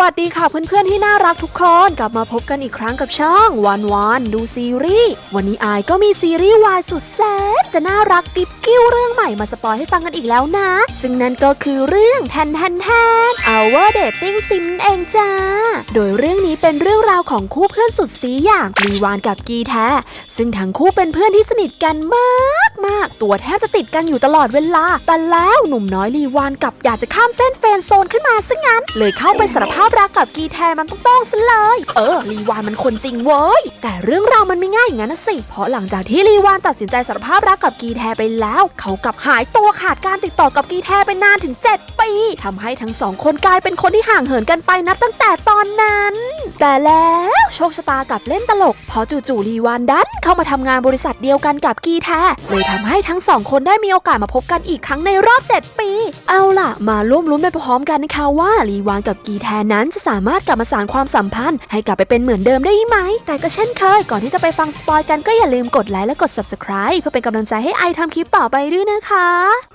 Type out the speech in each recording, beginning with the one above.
วัสดีค่ะเพื่อนๆที่น่ารักทุกคนกลับมาพบกันอีกครั้งกับช่องวันวันดูซีรีส์วันนี้อายก็มีซีรีส์วายสุดแซ่บจะน่ารักกริบกิ้วเรื่องใหม่มาสปอยให้ฟังกันอีกแล้วนะ ซึ่งนั่นก็คือเรื่องแทนแทนแทน Our Dating Sim เองจ้า โดยเรื่องนี้เป็นเรื่องราวของคู่เพื่อนสุดสีอย่างลีวานกับกีแท้ ซึ่งทั้งคู่เป็นเพื่อนที่สนิทกันมากมากตัวแทบจะติดกันอยู่ตลอดเวลาแต่แล้วหนุ่มน้อยลีวานกับอยากจะข้ามเส้นเฟนโซนขึ้นมาซะงั้น เลยเข้าไปสารภาพรักกับกีแทมันต้องต้องซะเลย เออลีวานมันคนจริงเว้ย แต่เรื่องราวมันไม่ง่ายอย่างนั้นนะสิ เพราะหลังจากที่ลีวานตัดสินใจสารภาพรักกับกีแทไปแล้ว เขากลับหายตัวขาดการติดต่อกับกีแทไปนานถึง 7 ปีทำให้ทั้งสองคนกลายเป็นคนที่ห่างเหินกันไปนับตั้งแต่ตอนนั้น แต่แล้วโชคชะตากลับเล่นตลกเพราะจู่ๆลีวานดันเข้ามาทำงานบริษัทเดียวกันกับกีแทเลยทำให้ทั้งสองคนได้มีโอกาสมาพบกันอีกครั้งในรอบ 7 ปี เอาล่ะ มาร่วมลุ้นไปพร้อมกันนะคะว่าลีวานกับกีแทนันจะสามารถกลับมาสานความสัมพันธ์ ให้กลับไปเป็นเหมือนเดิมได้ไหม แต่ก็เช่นเคย ก่อนที่จะไปฟังสปอยกันก็อย่าลืมกดไลค์และกด subscribe เพื่อเป็นกำลังใจให้ไอทำคลิปต่อไปด้วยนะคะ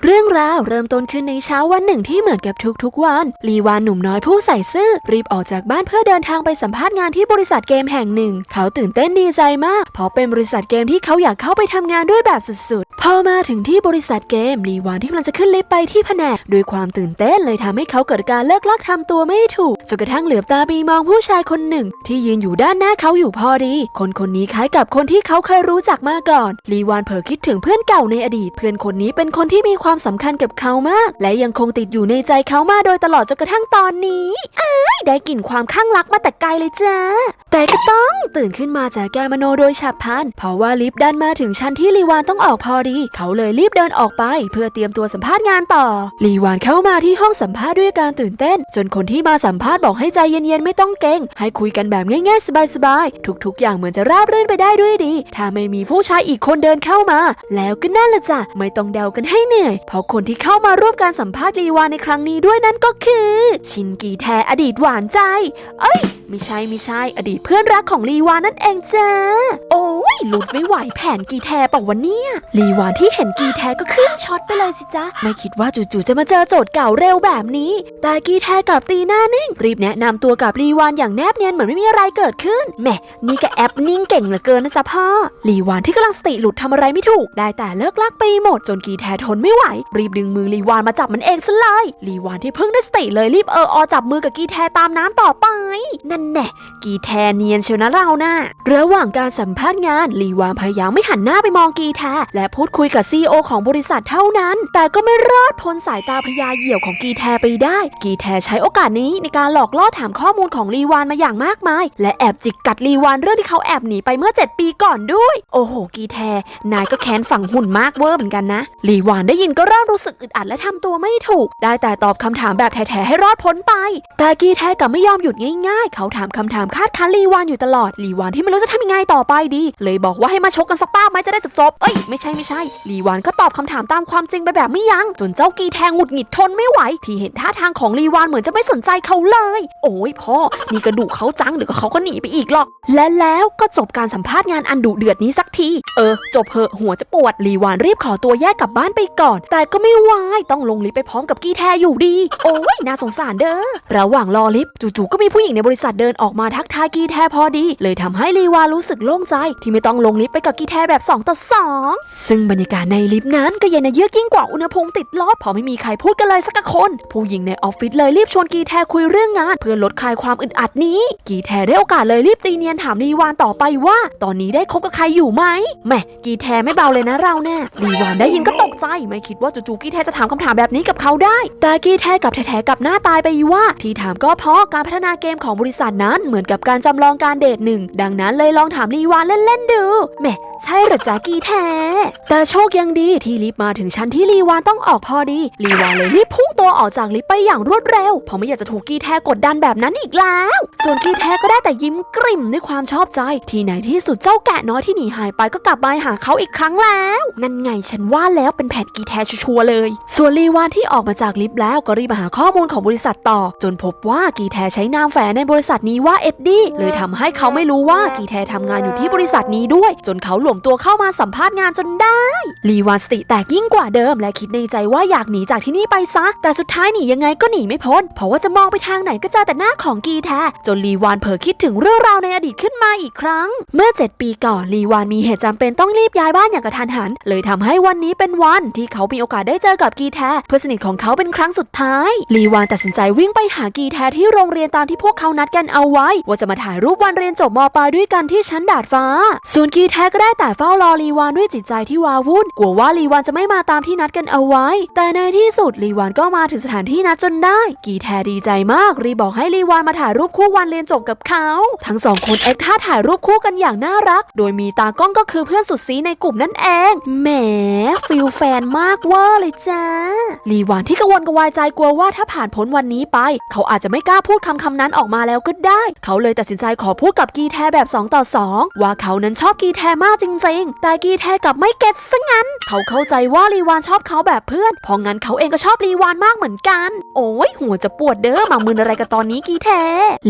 เรื่องราวเริ่มต้นขึ้นในเช้าวันหนึ่งที่เหมือนกับทุกๆวัน ลีวานหนุ่มน้อยผู้ใส่ซื่อรีบออกจากบ้านเพื่อเดินทางไปสัมภาษณ์งานที่บริษัทเกมแห่งหนึ่ง เขาตื่นเต้นดีใจมาก เพราะเป็นบริษัทเกมที่เขาอยากเข้าไปทำงานด้วยแบบสุดๆ พอมาถึงที่บริษัทเกมลีวานที่กำลังจะขึ้นลิฟต์ไปที่แผนกด้วยความตื่นเต้นเลยทำให้เขาเกิดการเลิกลักทำตัวไม่ถูกจนกระทั่งเหลือบตาปีมองผู้ชายคนหนึ่ง ที่ยืนอยู่ด้านหน้าเขาอยู่พอดี คนคนนี้คล้ายกับคนที่เขาเคยรู้จักมาก่อน ลีวานเผลอคิดถึงเพื่อนเก่าในอดีต เพื่อนคนนี้เป็นคนที่มีความสำคัญกับเขามาก และยังคงติดอยู่ในใจเขามาโดยตลอดจนกระทั่งตอนนี้อ้ยได้กลิ่นความข้างรักมาแต่ไกลเลยจ้าแต่ก็ต้องตื่นขึ้นมาจากแกมโนโดยฉับพลันเพราะว่าลิฟต์ดันมาถึงชั้นที่ลีวานต้องออกพอดี เขาเลยรีบเดินออกไป เพื่อเตรียมตัวสัมภาษณ์งานต่อ ลีวานเข้ามาที่ห้องสัมภาษณ์ด้วยการตื่นเต้น จนคนที่มาสัมภาษณ์บอกให้ใจเย็นๆไม่ต้องเกรงให้คุยกันแบบง่ายๆสบายๆทุกๆ อย่างเหมือนจะราบรื่นไปได้ด้วยดี ถ้าไม่มีผู้ชายอีกคนเดินเข้ามา แล้วก็นั่นละจ้ะไม่ต้องเดากันให้เหนื่อย เพราะคนที่เข้ามาร่วมการสัมภาษณ์ลีวานในครั้งนี้ด้วยนั้นก็คือ ชินกีแทอดีตหวานใจ เอ้ยไม่ใช่ไม่ใช่ อดีตเพื่อนรักของลีวานนั่นเองจ้าโอ้ยหลุดไม่ไหวแผนกีแทเปล่าวะเนี่ยลีวานที่เห็นกีแทก็ขึ้นช็อตไปเลยสิจ๊ะไม่คิดว่าจู่ๆจะมาเจอโจทย์เก่าเร็วแบบนี้ แต่กีแทกับตีหน้านิ่งรีบแนะนำตัวกับลีวานอย่างแนบเนียนเหมือนไม่มีอะไรเกิดขึ้นแหมนี่ก็แอปนิ่งเก่งเหลือเกินนะจ๊ะพ่อลีวานที่กำลังสติหลุดทำอะไรไม่ถูก ได้แต่เลิกลักไปหมดจนกีแททนไม่ไหว รีบดึงมือลีวานมาจับมันเองซะเลยลีวานที่เพิ่งได้สติเลยรีบเอออจับมือกับกีแทตามน้ำต่อไป นั่นแน่กีแทเนียนเชียวนะเรานะ่ะระหว่างการสัมภาษณ์งานลีวานพยายามไม่หันหน้าไปมองกีแทและพูดคุยกับซีอของบริษัทเท่านั้น แต่ก็ไม่รอดพ้นสายตาพยาเหยี่ยวของกีแทไปได้ กีแทใช้โอกาสนี้ในการหลอกล่อถามข้อมูลของลีวานมาอย่างมากมาย และแอบจิกกัดลีวานเรื่องที่เขาแอบหนีไปเมื่อ 7 ปีก่อนด้วย โอ้โห กีแท นายก็แค้นฝังหุ่นมากเวอร์เหมือนกันนะ ลีวานได้ยินก็เริ่มรู้สึกอึดอัดและทำตัวไม่ถูก ได้แต่ตอบคำถามแบบแท้ๆให้รอดพ้นไป แต่กีแทกับไม่ยอมหยุดง่ายๆ เขาถามคำถามคาดคั้นลีวานอยู่ตลอด ลีวานที่ไม่รู้จะทำยังไงต่อไปดี เลยบอกว่าให้มาชกกันสักป้าไหมจะได้จบๆเอ้ยไม่ใช่ไม่ใช่ ลีวานก็ตอบคำถามตามความจริงไปแบบไม่ยัง้งจนเจ้ากีแทงหงุดหงิดทนไม่ไหว ที่เห็นท่าทางของลีวานเหมือนจะไม่สนใจเขาเลยโอ้ยพ่อ นี่กระดูกเขาจังเดี๋ยวเขาก็หนีไปอีกหรอก และแล้วก็จบการสัมภาษณ์งานอันดุเดือดนี้สักที เออ จบเหอะหัวจะปวดลีวานรีบขอตัวแยกกลับบ้านไปก่อน แต่ก็ไม่ไหวต้องลงลิฟต์ไปพร้อมกับกีแทอยู่ดี โอ้ยน่าสงสารเด้อ ระหว่างรอลิฟต์จู่ๆก็มีผู้หญิงในบริษัทเดินออกมาทักทายกีแทพอดี เลยทำให้ลีวานรู้สึกโล่งใจ ที่ไม่ต้องลงลิฟต์ไปกับกีแทแบบ2ต่อ2ซึ่งบรรยากาศในลิฟต์นั้นก็เย็นเยือกยิ่งกว่าอุณหภูมิติดลบเพราะไม่มีใครพูดกันเลยสักคน ผู้หญิงในออฟฟิศเลยรีบชวนกีแทคุยเรื่องงาน เพื่อลดคลายความอึดอัดนี้ กีแทได้โอกาสเลยรีบตีเนียนถามลีวานต่อไปว่า ตอนนี้ได้คบกับใครอยู่ไหมแหมกีแทไม่เบาเลยนะเราแน่ลีวานได้ยินก็ตกใจ ไม่คิดว่าจู่ๆกีแทจะถามคำถามแบบนี้กับเขาได้ แต่กีแทกับแท้ๆกับหน้าตายไปว่า ที่ถามก็เพราะการพัฒนาเกมของบริษัทนั้นเหมือนกับการจำลองการเดทหนึ่งดังนั้นเลยลองถามลีวานเล่นๆดูแหมใช่หรือจ๊ะกีแทแต่โชคยังดีที่ลิฟต์มาถึงชั้นที่ลีวานต้องออกพอดีลีวานเลยรีบพุ่งตัวออกจากลิฟต์ไปอย่างรวดเร็วเพราะไม่อยากจะถูกกีแทกดดันแบบนั้นอีกแล้ว ส่วนกีแทก็ได้แต่ยิ้มกริ่มด้วยความชอบใจ ที่ไหนที่สุดเจ้าแกะน้อยที่หนีหายไปก็กลับมาหาเขาอีกครั้งแล้ว นั่นไงฉันว่าแล้วเป็นแผนกีแทชัวร์เลย ส่วนลีวานที่ออกมาจากลิฟต์แล้วก็รีบมาหาข้อมูลของบริษัทต่อ จนพบว่ากีแทใช้นามแฝงในบริษัทนี้ว่าเอ็ดดี้เลยทำให้เขาไม่รู้ว่ากีแททำงานอยู่ที่บริษัทนี้ด้วย จนเขาหลวมตัวเข้ามาสัมภาษณ์งานจนได้ลีวานสติแตกยิ่งกว่าเดิม และคิดในใจว่าอยากหนีจากที่นี่ไปซะ แต่สุดท้ายหนียังไงก็หนีไม่พ้น เพราะว่าจะมองไปทางไหนก็เจอแต่หน้าของกีแทจนลีวานเผลอคิดถึงเรื่องราวในอดีตขึ้นมาอีกครั้ง เมื่อ 7 ปีก่อนลีวานมีเหตุจำเป็นต้องรีบย้ายบ้านอย่างกระทันหัน เลยทำให้วันนี้เป็นวันที่เขามีโอกาสได้เจอกับกีแทเพื่อนสนิทของเขาเป็นครั้งสุดท้าย ลีวานตัดสินใจวิ่งไปหากีแทที่โรงเรียนตามที่พวกเขานัดกันเอาไว้ ว่าจะมาถ่ายรูปวันเรียนจบมปลายด้วยกันที่ชั้นดาดฟ้า ส่วนกีแทก็ได้แต่เฝ้ารอลีวานด้วยจิตใจที่วาวุ่นกลัวว่าลีวานจะไม่มาตามที่นัดกันเอาไว้ แต่ในที่สุดลีวานก็มาถึงสถานที่นัดจนได้ กีแทดีใจมากรีบอกให้ลีวานมาถ่ายรูปคู่วันเรียนจบกับเขา ทั้งสองคนแอคท่าถ่ายรูปคู่กันอย่างน่ารัก โดยมีตากล้องก็คือเพื่อนสุดซีในกลุ่มนั่นเอง แหมฟิลแฟนมากเวอร์เลยจ้าลีวานที่กังวลกระวายใจกลัวว่าถ้าผ่านพ้นวันนี้ไป เขาอาจจะไม่กล้าพูดคำคำนั้นออกมาแล้วก็ได้ เขาเลยตัดสินใจขอพูดกับกีแทแบบ 2 ต่อ 2 ว่าเขานั้นชอบกีแทมากจริง ๆ แต่กีแทกับไม่เก็ตซะงั้น เขาเข้าใจว่าลีวานชอบเขาแบบเพื่อน เพราะงั้นเขาเองก็ชอบลีวานมากเหมือนกัน โอ้ยหัวจะปวดเด้อมามึนอะไรกันตอนนี้กีแท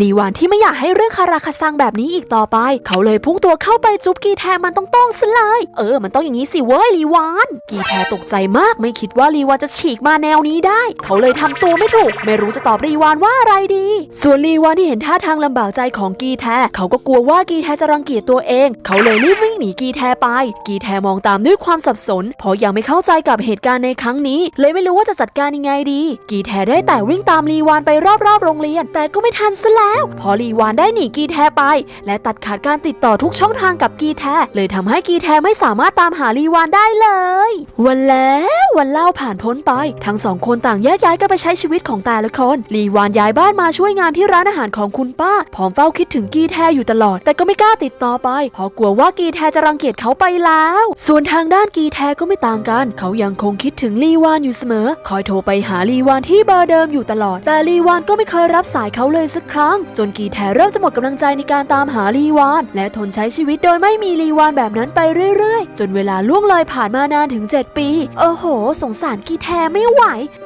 ลีวานที่ไม่อยากให้เรื่องคาราคาซังแบบนี้อีกต่อไป เขาเลยพุ่งตัวเข้าไปจุ๊บกีแทมันต้องต้องซะเลย เออ มันต้องอย่างนี้สิเว้ยลีวาน กีแทตกใจมากไม่คิดว่าลีวานจะฉีกมาแนวนี้ได้ เขาเลยทำตัวไม่ถูก ไม่รู้จะตอบลีวานว่าอะไรดี ส่วนลีวานที่เห็นท่าทางลำบากใจของกีแทเขาก็กลัวว่ากีแทจะรังเกียจตัวเอง เขาเลยรีบวิ่งหนีกีแทไป กีแทมองตามด้วยความสับสน เพราะยังไม่เข้าใจกับเหตุการณ์ในครั้งนี้ เลยไม่รู้ว่าจะจัดการยังไงดี กีแทได้แต่วิ่งตามลีวานไปรอบๆโรงเรียน แต่ก็ไม่ทันซะแล้ว พอลีวานได้หนีกีแทไป และตัดขาดการติดต่อทุกช่องทางกับกีแท เลยทำให้กีแทไม่สามารถตามหาลีวานได้เลย วันแล้ววันเล่าผ่านพ้นไป ทั้งสองคนต่างแยกย้ายกันไปใช้ชีวิตของแต่ละคนลีวานย้ายบ้านมาช่วยงานที่ร้านอาหารของคุณป้าพร้อมเฝ้าคิดถึงกีแทอยู่ตลอด แต่ก็ไม่กล้าติดต่อไปเพราะกลัวว่ากีแทจะรังเกียจเขาไปแล้ว ส่วนทางด้านกีแทก็ไม่ต่างกัน เขายังคงคิดถึงลีวานอยู่เสมอ คอยโทรไปหาลีวานที่เบอร์เดิมอยู่ตลอด แต่ลีวานก็ไม่เคยรับสายเขาเลยสักครั้ง จนกีแทเริ่มจะหมดกำลังใจในการตามหาลีวาน และทนใช้ชีวิตโดยไม่มีลีวานแบบนั้นไปเรื่อยๆ จนเวลาล่วงเลยผ่านมานานถึง 7 ปี โอ้โห สงสารกีแทไม่ไหว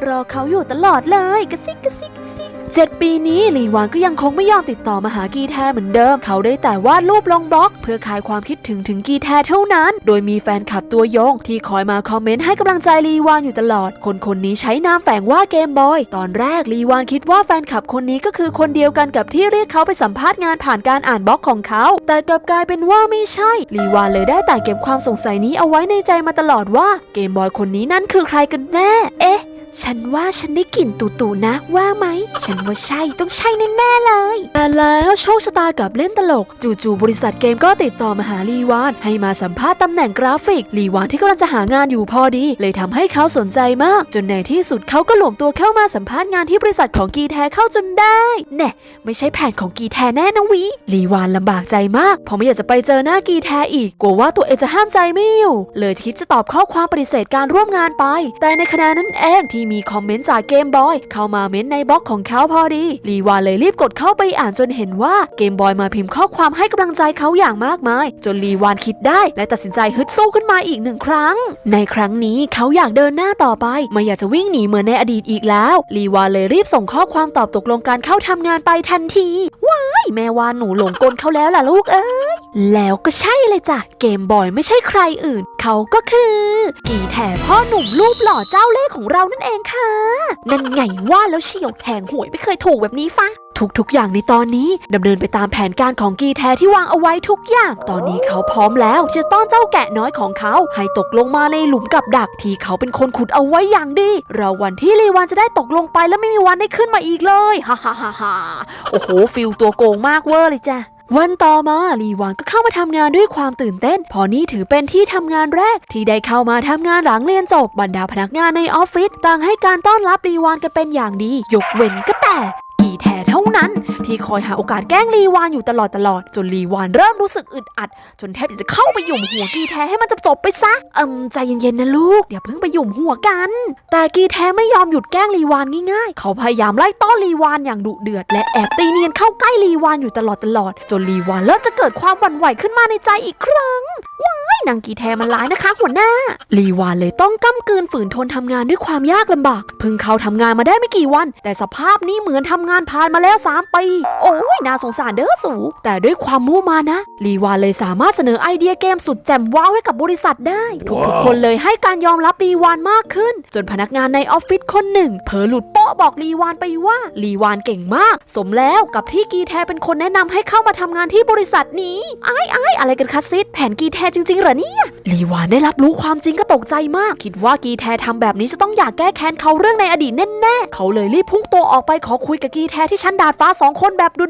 รอเขาอยู่ตลอดเลยกระซิกกระซิกกระ ซิกเจ็ดปีนี้ลีวานก็ยังคงไม่ยอมติดต่อมาหากีแทเหมือนเดิม เขาได้แต่วาดรูปลงบล็อก เพื่อคลายความคิดถึงถึงกีแทเท่านั้น โดยมีแฟนคลับตัวยง ที่คอยมาคอมเมนต์ให้กำลังใจลีวานอยู่ตลอด คนคนนี้ใช้นามแฝงว่าเกมบอย ตอนแรกลีวานคิดว่าแฟนคลับคนนี้ก็คือคนเดียวกันกับที่เรียกเขาไปสัมภาษณ์งานผ่านการอ่านบล็อกของเขา แต่กลับกลายเป็นว่าไม่ใช่ ลีวานเลยได้แต่เก็บความสงสัยนี้เอาไว้ในใจมาตลอดว่าเกมบอยคนนี้นั่นคือใครกันแน่ เอ๊ะ ฉันว่าฉันได้กลิ่นตูตูๆนะว่าไหม ฉันว่าใช่ต้องใช่แน่ๆเลย แต่แล้วโชคชะตากับเล่นตลก จู่ๆบริษัทเกมก็ติดต่อมาหาลีวาน ให้มาสัมภาษณ์ตำแหน่งกราฟิกลีวานที่กำลังจะหางานอยู่พอดี เลยทำให้เขาสนใจมาก จนในที่สุดเขาก็หลวมตัวเข้ามาสัมภาษณ์งานที่บริษัทของกีแทเข้าจนได้แน่ไม่ใช่แผนของกีแทแน่นะวิลีวานลำบากใจมากเพราะไม่อยากจะไปเจอหน้ากีแทอีกกลัวว่าตัวเองจะห้ามใจไม่อยู่เลยคิดจะตอบข้อความปฏิเสธการร่วมงานไป แต่ในขณะนั้นเองที่มีมีคอมเมนต์จากเกมบอยเข้ามาเม้นต์ในบล็อกของเขาพอดี ลีวานเลยรีบกดเข้าไปอ่านจนเห็นว่าเกมบอยมาพิมพ์ข้อความให้กำลังใจเขาอย่างมากมาย จนลีวานคิดได้และตัดสินใจฮึดสู้ขึ้นมาอีกหนึ่งครั้ง ในครั้งนี้เขาอยากเดินหน้าต่อไป ไม่อยากจะวิ่งหนีเหมือนในอดีตอีกแล้ว ลีวานเลยรีบส่งข้อความตอบตกลงการเข้าทำงานไปทันทีว้ายแม่วานหนูหลงกลเขาแล้วล่ะลูกเอ้ยแล้วก็ใช่เลยจ้ะเกมบอยไม่ใช่ใครอื่น เขาก็คือ กี่แถพ่อหนุ่มรูปหล่อเจ้าเล่ห์ของเรานั่นเองค่ะ นั่นไงว่าแล้วเฉียวแทงหวยไม่เคยถูกแบบนี้ฟะทุกๆ อย่างในตอนนี้ดำเนินไปตามแผนการของกีแทที่วางเอาไว้ทุกอย่าง ตอนนี้เขาพร้อมแล้วจะต้อนเจ้าแกะน้อยของเขา ให้ตกลงมาในหลุมกับดักที่เขาเป็นคนขุดเอาไว้อย่างดีเราวันที่ลีวานจะได้ตกลงไปแล้วไม่มีวันได้ขึ้นมาอีกเลยฮ่าฮ่าฮ่าฮ่าโอ้โหฟิลตัวโกงมากเวอร์เลยจ้ะ วันต่อมาลีวานก็เข้ามาทำงานด้วยความตื่นเต้นเพอนี่ถือเป็นที่ทำงานแรก ที่ได้เข้ามาทำงานหลังเรียนจบบรรดาพนักงานในออฟฟิศต่างให้การต้อนรับลีวานกันเป็นอย่างดี ยกเว้นก็แต่ แทเท่านั้น ที่คอยหาโอกาสแกล้งลีวานอยู่ตลอดตลอดจนลีวานเริ่มรู้สึกอึดอัด จนแทบจะเข้าไปหยุมหัวกีแทให้มันจบๆไปซะเอิมใจเย็นๆนะลูกอย่าเพิ่งไปหยุมหัวกัน แต่กีแทไม่ยอมหยุดแกล้งลีวานง่ายๆ เขาพยายามไล่ต้อนลีวานอย่างดุเดือด และแอบตีเนียนเข้าใกล้ลีวานอยู่ตลอดตลอด จนลีวานเริ่มจะเกิดความหวั่นไหวขึ้นมาในใจอีกครั้งว้ายนางกีแทมันร้ายนะคะ หัวหน้า ลีวานเลยต้องก้ำกืนฝืนทนทำงานด้วยความยากลำบาก เพิ่งเข้าทำงานมาได้ไม่กี่วัน แต่สภาพนี้เหมือนทำงานผ่านมาแล้ว 3 ปี โอ้ยน่าสงสารเด้อสู แต่ด้วยความมุ่มานะ ลีวานเลยสามารถเสนอไอเดียเกมสุดแจ่มว้าวให้กับบริษัทได้ ทุกๆคนเลยให้การยอมรับลีวานมากขึ้น จนพนักงานในออฟฟิศคนหนึ่งเผลอหลุดโป๊ะบอกลีวานไปว่าลีวานเก่งมาก สมแล้วกับที่กีแทเป็นคนแนะนำให้เข้ามาทำงานที่บริษัทนี้ไอ้ไอ้ายอะไรกันคะซิดแผนกีแทจริงๆเหรอเนี่ยลีวานได้รับรู้ความจริงก็ตกใจมาก คิดว่ากีแททำแบบนี้จะต้องอยากแก้แค้นเขาเรื่องในอดีตแน่ๆเขาเลยรีบพุ่งตัวออกไปขอคุยกับกีแทที่ชั้นดาดฟ้าสองคนแบบด่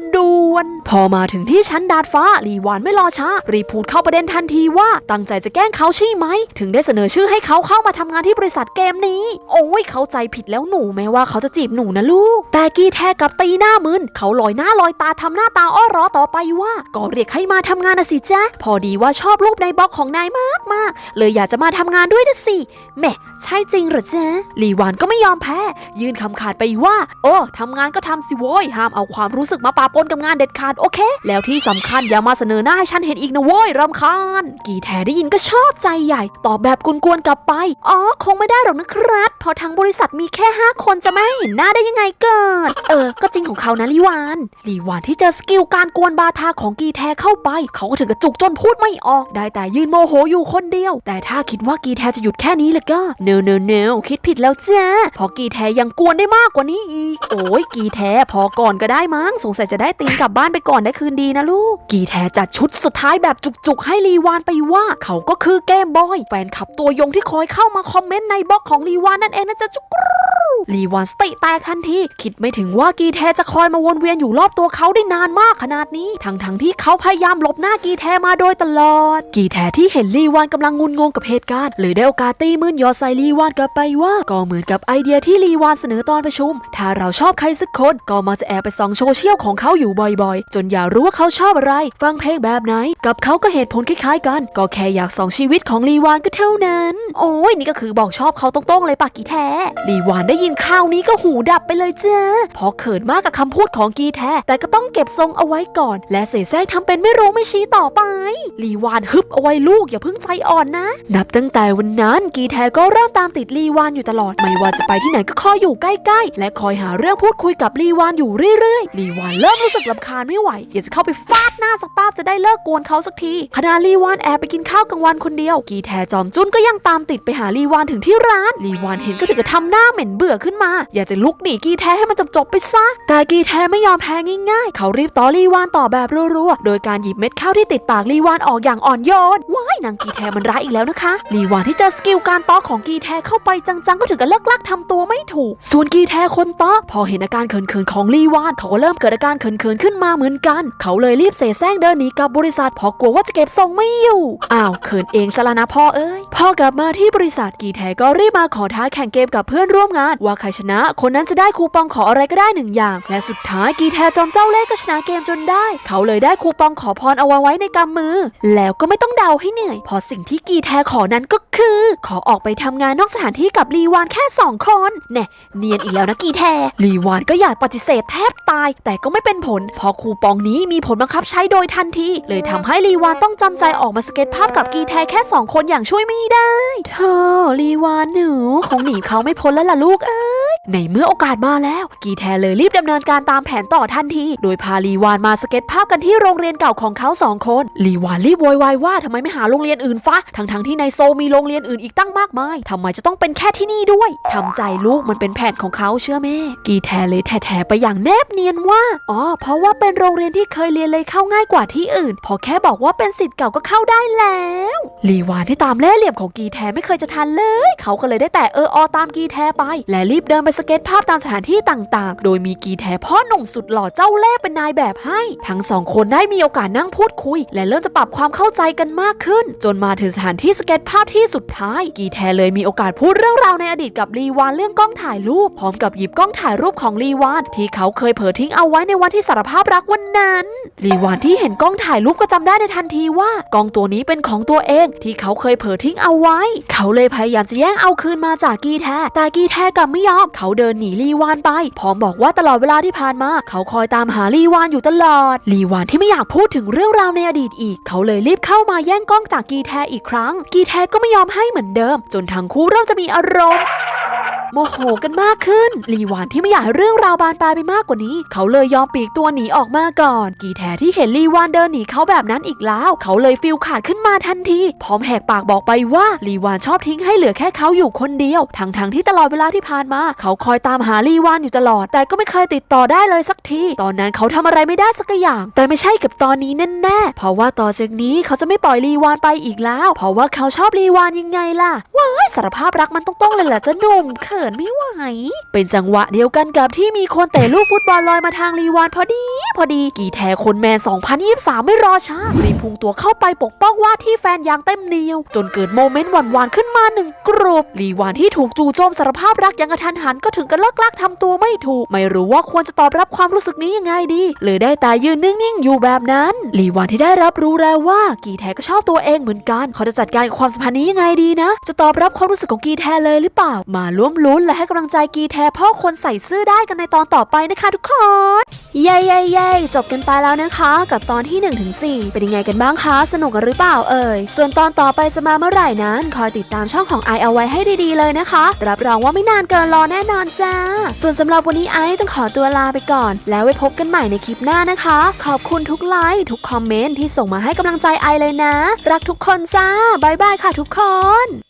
วนๆพอมาถึงที่ชั้นดาดฟ้าลีวานไม่รอช้า รีพูดเข้าประเด็นทันทีว่าตั้งใจจะแกล้งเขาใช่ไหม ถึงได้เสนอชื่อให้เขาเข้ามาทำงานที่บริษัทเกมนี้ โอ้ยเข้าใจผิดแล้วหนูแม้ว่าเขาจะจีบหนูนะลูก แต่กีแทกับตีหน้ามึนเขาลอยหน้าลอยตาทำหน้าตาอ้อร้อต่อไปว่า ก็เรียกให้มาทำงานนะสิจ๊ะพอดีว่าชอบรูปในบล็อกของนายมากมากเลยอยากจะมาทำงานด้วยนะสิแหมใช่จริงเหรอจ๊ะลีวานก็ไม่ยอมแพ้ ยื่นคำขาดไปว่าเออทำงานก็ทำสิโว้ยห้ามเอาความรู้สึกมาปาปนกับงานเด็ดขาดโอเค แล้วที่สำคัญอย่ามาเสนอหน้าให้ฉันเห็นอีกนะเว้ยรำคาญ กีแทได้ยินก็ชอบใจใหญ่ ตอบแบบกวนๆกลับไป อ๋อ คงไม่ได้หรอกนะครับเพราะทั้งบริษัทมีแค่ 5 คนจะไม่ให้เห็นหน้าได้ยังไงเกิด เออ ก็จริงของเขานะลีวาน ลีวานที่เจอสกิลการกวนบาทาของกีแทเข้าไป เขาก็ถึงกระจุกจนพูดไม่ออก ได้แต่ยืนโมโหอยู่คนเดียว แต่ถ้าคิดว่ากีแทจะหยุดแค่นี้เลยก็เนวเนวเนวคิดผิดแล้วจ้าพอกีแทยังกวนได้มากกว่านี้อีก โอ้ยกีแทพอก่อนก็ได้มั้งสงสัยจะได้ตีนกลับบ้านไปก่อนได้คืนดีนะลูก กีแทจัดชุดสุดท้ายแบบจุกๆ ให้ลีวานไปว่า เขาก็คือเกมบอย แฟนคลับตัวยงที่คอยเข้ามาคอมเมนต์ในบล็อกของลีวานนั่นเองนะจ๊ะจุกรูลีวานสติแตกทันที คิดไม่ถึงว่ากีแทจะคอยมาวนเวียนอยู่รอบตัวเขาได้นานมากขนาดนี้ ทั้งๆทที่เขาพยายามหลบหน้ากีแทมาโดยตลอด กีแทที่เห็นลีวานกำลังงุนงงกับเหตุการณ์เลยได้โอกาสตีมืนยอใส่ลีวานกลับไปว่า ก็เหมือนกับไอเดียที่ลีวานเสนอตอนประชุม ถ้าเราชอบใครสักคนก็มาจะแอบไปส่องโซเชียลของเขาอยู่บ่อยๆ จนอยากรู้ว่าเขาชอบอะไร ฟังเพลงแบบไหน กับเขาก็เหตุผลคล้ายๆกัน ก็แค่อยากส่องชีวิตของลีวานก็เท่านั้น โอ้ยนี่ก็คือบอกชอบเขาตรงๆเลยปากกีแท้ลีวานได้ยินคราวนี้ก็หูดับไปเลยจ้าเพอเขินมากกับคำพูดของกีแท้ แต่ก็ต้องเก็บทรงเอาไว้ก่อน และเสแสร้งทำเป็นไม่รู้ไม่ชี้ต่อไปลีวานฮึบเอาไว้ลูกอย่าเพิ่งใจอ่อนนะ นับตั้งแต่วันนั้นกีแท้ก็เริ่มตามติดลีวานอยู่ตลอด ไม่ว่าจะไปที่ไหนก็คอยอยู่ใกล้ๆ และคอยหาเรื่องพูดคุยกับลีวานอยู่เรื่อยๆ ลีวานเริ่มรู้สึกลำคาญไม่ไหวอยากจะเข้าไปฟาดหน้าสักป้าบจะได้เลิกกวนเขาสักทีขณะลีวานแอบไปกินข้าวกลางวันคนเดียว กีแทจอมจุนก็ยังตามติดไปหาลีวานถึงที่ร้าน ลีวานเห็นก็ถึงกับทำหน้าเหม็นเบื่อขึ้นมา อยากจะลุกหนีกีแทให้มันจบๆไปซะ แต่กีแทไม่ยอมแพ้ง่ายๆ เขารีบต่อลีวานต่อแบบรัวๆ โดยการหยิบเม็ดข้าวที่ติดปากลีวานออกอย่างอ่อนโยน ว้ายนางกีแทมันร้ายอีกแล้วนะคะ ลีวานที่เจอสกิลการต้อของกีแทเข้าไปจังๆ ก็ถึงกับเลิกลักทำตัวไม่ถูก ส่วนกีแทคนต้อพอเห็นอาการเขินๆของลีวานเขาก็เริ่มเกิดอาการเขินๆขึ้นมาเหมือนกัน เขาเลยรีบเสแสร้งเดินหนีกลับบริษัทเพราะกลัวว่าจะเก็บทรงไม่อยู่อ้าวเขินเองซะละนะพ่อเอ้ยพอกลับมาที่บริษัทกีแทก็รีบมาขอท้าแข่งเกมกับเพื่อนร่วมงาน ว่าใครชนะ คนนั้นจะได้คูปองขออะไรก็ได้หนึ่งอย่าง และสุดท้ายกีแทจอมเจ้าเล่ห์ก็ชนะเกมจนได้ เขาเลยได้คูปองขอพรเอาไว้ในกำมือ แล้วก็ไม่ต้องเดาให้เหนื่อยเพราะสิ่งที่กีแทขอนั้นก็คือ ขอออกไปทำงานนอกสถานที่กับลีวานแค่สองคนแน่เนียนอีกแล้วนะกีแทลีวานก็อยากปฏิเสธแทบตาย แต่ก็ไม่เป็นผลเพอคูปองนี้มีผลบังคับใช้โดยทันทีเลยทำให้ลีวานต้องจำใจออกมาสเก็ตภาพกับกีแทแค่สองคนอย่างช่วยไม่ได้ เธอลีวานหนูคงหนีเขาไม่พ้นแล้วล่ะลูกเอ้ยในเมื่อโอกาสมาแล้ว กีแทเลยรีบดำเนินการตามแผนต่อทันที โดยพาลีวานมาสเก็ตภาพกันที่โรงเรียนเก่าของเขาสองคนลีวานรีบโวยวายว่าทำไมไม่หาโรงเรียนอื่นฟะทั้งทั้งๆที่ในโซมีโรงเรียนอื่นอีกตั้งมากมายทำไมจะต้องเป็นแค่ที่นี่ด้วยทำใจลูกมันเป็นแผนของเขาเชื่อแม่ กีแทเลยแถๆไปอย่างแนบเนียนว่า อ๋อ เพราะว่าเป็นโรงเรียนที่เคยเรียนเลยเข้าง่ายกว่าที่อื่น พอแค่บอกว่าเป็นสิทธิ์เก่าก็เข้าได้แล้วลีวานที่ตามเล่เหลี่ยมของกีแทไม่เคยจะทันเลย เขาก็เลยได้แต่เอออตามกีแทไป และรีบเดินไปสเก็ตภาพตามสถานที่ต่างๆ โดยมีกีแทพ่อหนุ่มสุดหล่อเจ้าเล่เป็นนายแบบให้ ทั้งสองคนได้มีโอกาสนั่งพูดคุย และเริ่มจะปรับความเข้าใจกันมากขึ้น จนมาถึงสถานที่สเก็ตภาพที่สุดท้าย กีแทเลยมีโอกาสพูดเรื่องราวในอดีตกับลีวานเรื่องกล้องถ่ายรูปพร้อมกับหยิบกล้องถ่ายรูปของลีวานทที่เขาเคยเผยทิ้งเอาไว้ในวันที่สารภาพรักวันนั้นลีวานที่เห็นกล้องถ่ายรูปก็จำได้ในทันทีว่ากล้องตัวนี้เป็นของตัวเองที่เขาเคยเผยทิ้งเอาไว้ เขาเลยพยายามจะแย่งเอาคืนมาจากกีแทแต่กีแทกลับไม่ยอมเขาเดินหนีลีวานไปพร้อมบอกว่าตลอดเวลาที่ผ่านมา เขาคอยตามหาลีวานอยู่ตลอดลีวานที่ไม่อยากพูดถึงเรื่องราวในอดีตอีก เขาเลยรีบเข้ามาแย่งกล้องจากกีแทอีกครั้ง กีแทก็ไม่ยอมให้เหมือนเดิม จนทั้งคู่เริ่มจะมีอารมณ์ โมโหกันมากขึ้น ลีหวานที่ไม่อยากให้เรื่องราวบานปลายไปมากกว่านี้ เขาเลยยอมปลีกตัวหนีออกมาก่อน กีแทที่เห็นลีหวานเดินหนีเขาแบบนั้นอีกแล้ว เขาเลยฟิลขาดขึ้นมาทันที พร้อมแหกปากบอกไปว่าลีหวานชอบทิ้งให้เหลือแค่เขาอยู่คนเดียว ทั้งๆทที่ตลอดเวลาที่ผ่านมา เขาคอยตามหาลีหวานอยู่ตลอด แต่ก็ไม่เคยติดต่อได้เลยสักที ตอนนั้นเขาทำอะไรไม่ได้สักอย่าง แต่ไม่ใช่กับตอนนี้แน่ๆ เพราะว่าต่อจากนี้เขาจะไม่ปล่อยลีหวานไปอีกแล้ว เพราะว่าเขาชอบลีหวานยังไงล่ะ ว้ายสารภาพรักมันต้องๆเลยแหละจ้ะหนุ่มเขนไม่ไหว เป็นจังหวะเดียวกันกับที่มีคนเตะลูกฟุตบอลลอยมาทางลีวานพอดี พอดีกีแทคนแมน 2023 ไม่รอช้ารีพุงตัวเข้าไปปกป้องว่าที่แฟนอย่างเต็มเหนียว จนเกิดโมเมนต์หวานๆขึ้นมาหนึ่งกรุ๊ปลีวานที่ถูกจู่โจมสารภาพรักอย่างกระทันหันก็ถึงกับเลิกลักทำตัวไม่ถูก ไม่รู้ว่าควรจะตอบรับความรู้สึกนี้ยังไงดีเลยได้แต่ยืนนิ่งๆอยู่แบบนั้นลีวานที่ได้รับรู้แล้วว่ากีแทก็ชอบตัวเองเหมือนกัน เขาจะจัดการกับความสัมพันธ์นี้ยังไงดีนะ จะตอบรับความรู้สึกของกีแทเลยหรือเปล่ามาร่วมลุนและให้กำลังใจกีแทพ่อคนใส่ซื่อได้กันในตอนต่อไปนะคะทุกคน เย้เย้เย้จบกันไปแล้วนะคะ กับตอนที่1-4เป็นยังไงกันบ้างคะ สนุกกันหรือเปล่าเอ่ย ส่วนตอนต่อไปจะมาเมื่อไหร่นั้น คอยติดตามช่องของไอเอาไว้ให้ดีๆเลยนะคะ รับรองว่าไม่นานเกินรอแน่นอนจ้า ส่วนสำหรับวันนี้ไอต้องขอตัวลาไปก่อน แล้วไว้พบกันใหม่ในคลิปหน้านะคะ ขอบคุณทุกไลค์ทุกคอมเมนต์ที่ส่งมาให้กำลังใจไอเลยนะ รักทุกคนจ้าบายบายค่ะทุกคน